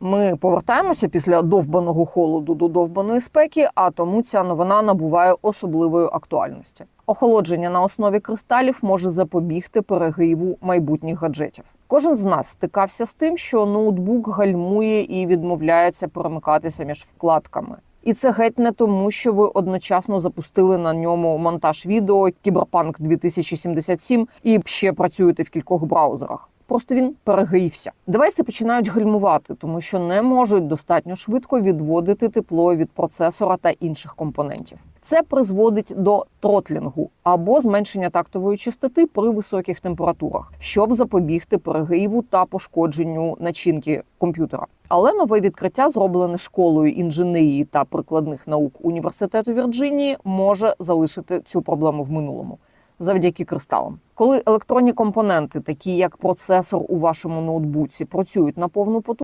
Ми повертаємося після довбаного холоду до довбаної спеки, а тому ця новина набуває особливої актуальності. Охолодження на основі кристалів може запобігти перегріву майбутніх гаджетів. Кожен з нас стикався з тим, що ноутбук гальмує і відмовляється перемикатися між вкладками. І це геть не тому, що ви одночасно запустили на ньому монтаж відео Кіберпанк 2077 і ще працюєте в кількох браузерах. Просто він перегрівся. Девайси починають гальмувати, тому що не можуть достатньо швидко відводити тепло від процесора та інших компонентів. Це призводить до тротлінгу або зменшення тактової частоти при високих температурах, щоб запобігти перегріву та пошкодженню начинки комп'ютера. Але нове відкриття, зроблене школою інженерії та прикладних наук університету Вірджинії, може залишити цю проблему в минулому завдяки кристалам. Коли електронні компоненти, такі як процесор у вашому ноутбуці, працюють на повну потужність,